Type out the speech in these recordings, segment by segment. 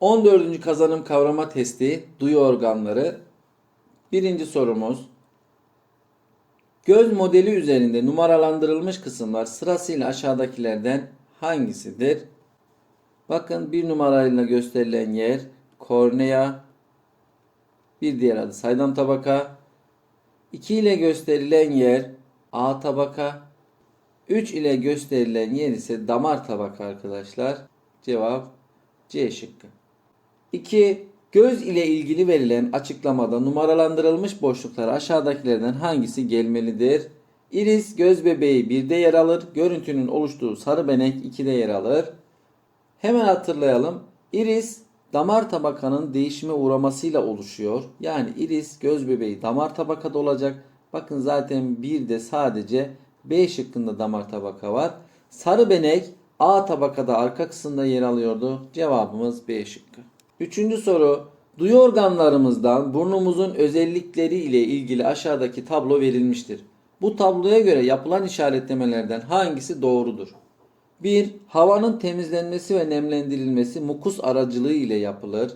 14. kazanım kavrama testi duyu organları. Birinci sorumuz. Göz modeli üzerinde numaralandırılmış kısımlar sırasıyla aşağıdakilerden hangisidir? Bakın bir numarayla gösterilen yer kornea, bir diğer adı saydam tabaka, 2 ile gösterilen yer A tabaka, 3 ile gösterilen yer ise damar tabaka arkadaşlar. Cevap C şıkkı. 2. Göz ile ilgili verilen açıklamada numaralandırılmış boşluklara aşağıdakilerden hangisi gelmelidir? Iris göz bebeği 1'de yer alır. Görüntünün oluştuğu sarı benek 2'de yer alır. Hemen hatırlayalım. Iris damar tabakanın değişime uğramasıyla oluşuyor. Yani iris göz bebeği damar tabakada olacak. Bakın zaten bir de sadece B şıkkında damar tabaka var. Sarı benek A tabakada arka kısımda yer alıyordu. Cevabımız B şıkkı. Üçüncü soru. Duyu organlarımızdan burnumuzun özellikleri ile ilgili aşağıdaki tablo verilmiştir. Bu tabloya göre yapılan işaretlemelerden hangisi doğrudur? 1. Havanın temizlenmesi ve nemlendirilmesi mukus aracılığı ile yapılır.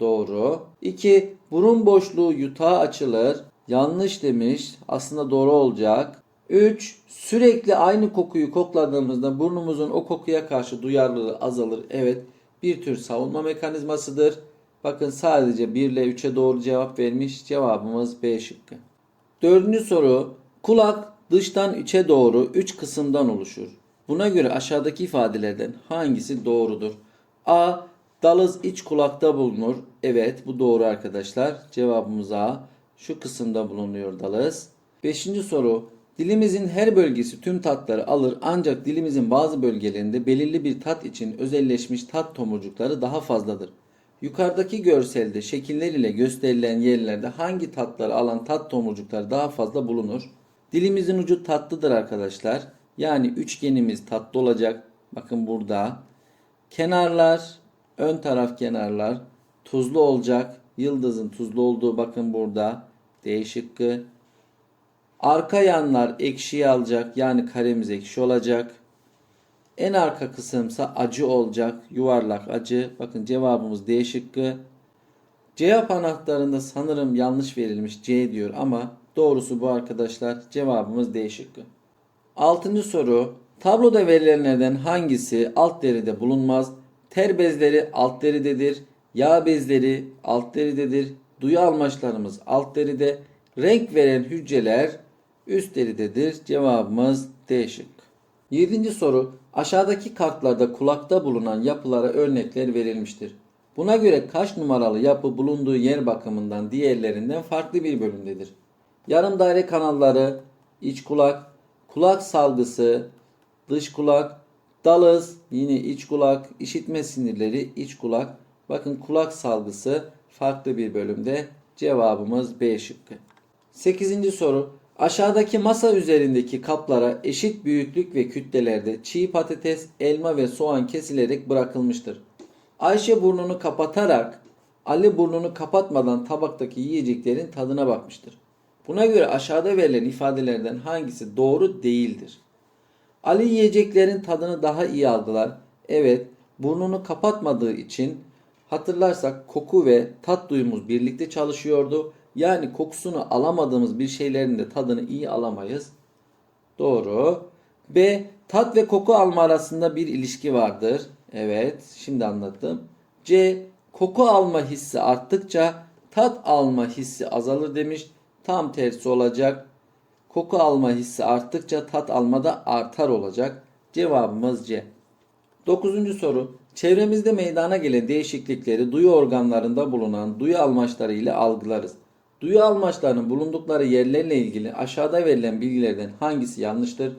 Doğru. 2. Burun boşluğu yutağa açılır. Yanlış demiş. Aslında doğru olacak. 3. Sürekli aynı kokuyu kokladığımızda burnumuzun o kokuya karşı duyarlılığı azalır. Evet. Bir tür savunma mekanizmasıdır. Bakın sadece 1 ile 3'e doğru cevap vermiş. Cevabımız B şıkkı. Dördüncü soru. Kulak dıştan içe doğru 3 kısımdan oluşur. Buna göre aşağıdaki ifadelerden hangisi doğrudur? A. Dalız iç kulakta bulunur. Evet bu doğru arkadaşlar. Cevabımız A. Şu kısımda bulunuyor dalız. Beşinci soru. Dilimizin her bölgesi tüm tatları alır ancak dilimizin bazı bölgelerinde belirli bir tat için özelleşmiş tat tomurcukları daha fazladır. Yukarıdaki görselde şekiller ile gösterilen yerlerde hangi tatları alan tat tomurcukları daha fazla bulunur? Dilimizin ucu tatlıdır arkadaşlar. Yani üçgenimiz tatlı olacak. Bakın burada. Kenarlar, ön taraf kenarlar tuzlu olacak. Yıldızın tuzlu olduğu bakın burada. D şıkkı. Arka yanlar ekşiyi alacak. Yani karemiz ekşi olacak. En arka kısımsa acı olacak. Yuvarlak acı. Bakın cevabımız D şıkkı. Cevap anahtarında sanırım yanlış verilmiş C diyor ama doğrusu bu arkadaşlar. Cevabımız D şıkkı. Altıncı soru. Tabloda verilenlerden hangisi alt deride bulunmaz? Ter bezleri alt deridedir. Yağ bezleri alt deridedir. Duyu almaçlarımız alt deride. Renk veren hücreler üst deridedir. Cevabımız D şık. Yedinci soru. Aşağıdaki kartlarda kulakta bulunan yapılara örnekler verilmiştir. Buna göre kaç numaralı yapı bulunduğu yer bakımından diğerlerinden farklı bir bölümdedir? Yarım daire kanalları, iç kulak, kulak salgısı, dış kulak, dalız, yine iç kulak, işitme sinirleri, iç kulak. Bakın kulak salgısı farklı bir bölümde. Cevabımız B şıkkı. 8. soru. Aşağıdaki masa üzerindeki kaplara eşit büyüklük ve kütlelerde çiğ patates, elma ve soğan kesilerek bırakılmıştır. Ayşe burnunu kapatarak Ali burnunu kapatmadan tabaktaki yiyeceklerin tadına bakmıştır. Buna göre aşağıda verilen ifadelerden hangisi doğru değildir? Ali yiyeceklerin tadını daha iyi aldılar. Evet, burnunu kapatmadığı için hatırlarsak koku ve tat duyumuz birlikte çalışıyordu. Yani kokusunu alamadığımız bir şeylerin de tadını iyi alamayız. Doğru. B. Tat ve koku alma arasında bir ilişki vardır. Evet, şimdi anlattım. C. Koku alma hissi arttıkça tat alma hissi azalır demiş. Tam tersi olacak. Koku alma hissi arttıkça tat alma da artar olacak. Cevabımız C. Dokuzuncu soru. Çevremizde meydana gelen değişiklikleri duyu organlarında bulunan duyu almaçları ile algılarız. Duyu almaçlarının bulundukları yerlerle ilgili aşağıda verilen bilgilerden hangisi yanlıştır?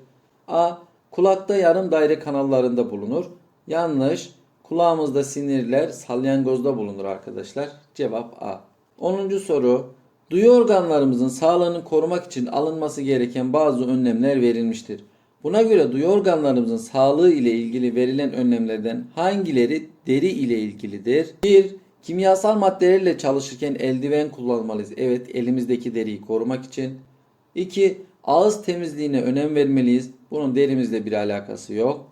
A. Kulakta yarım daire kanallarında bulunur. Yanlış. Kulağımızda sinirler salyangozda bulunur arkadaşlar. Cevap A. 10. soru. Duyu organlarımızın sağlığını korumak için alınması gereken bazı önlemler verilmiştir. Buna göre duyu organlarımızın sağlığı ile ilgili verilen önlemlerden hangileri deri ile ilgilidir? 1. Kimyasal maddelerle çalışırken eldiven kullanmalıyız. Evet elimizdeki deriyi korumak için. 2. Ağız temizliğine önem vermeliyiz. Bunun derimizle bir alakası yok.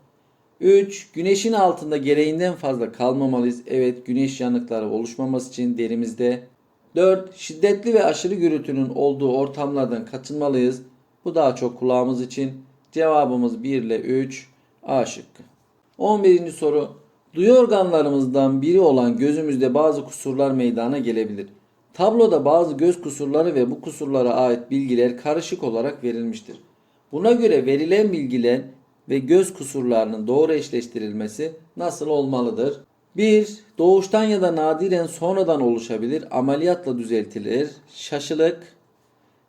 3. Güneşin altında gereğinden fazla kalmamalıyız. Evet güneş yanıkları oluşmaması için derimizde. 4. Şiddetli ve aşırı gürültünün olduğu ortamlardan kaçınmalıyız. Bu daha çok kulağımız için. Cevabımız 1 ile 3 A şıkkı. 11. soru. Duyu organlarımızdan biri olan gözümüzde bazı kusurlar meydana gelebilir. Tabloda bazı göz kusurları ve bu kusurlara ait bilgiler karışık olarak verilmiştir. Buna göre verilen bilgiler ve göz kusurlarının doğru eşleştirilmesi nasıl olmalıdır? 1. Doğuştan ya da nadiren sonradan oluşabilir, ameliyatla düzeltilir. Şaşılık,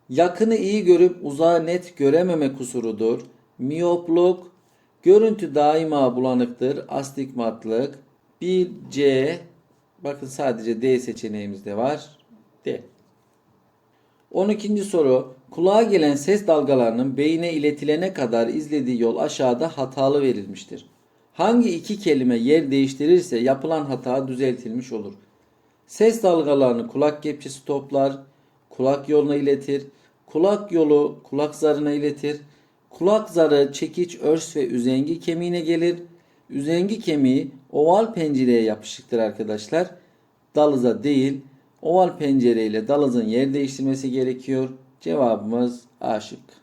yakını iyi görüp uzağı net görememe kusurudur. Miyopluk, görüntü daima bulanıktır. Astigmatlık. 1C, bakın sadece D seçeneğimiz de var. D. 12. soru. Kulağa gelen ses dalgalarının beyine iletilene kadar izlediği yol aşağıda hatalı verilmiştir. Hangi iki kelime yer değiştirirse yapılan hata düzeltilmiş olur. Ses dalgalarını kulak kepçesi toplar, kulak yoluna iletir, kulak yolu kulak zarına iletir, kulak zarı çekiç, örs ve üzengi kemiğine gelir. Üzengi kemiği oval pencereye yapışıktır arkadaşlar. Dalıza değil, oval pencereyle dalızın yer değiştirmesi gerekiyor. Cevabımız A şıkkı.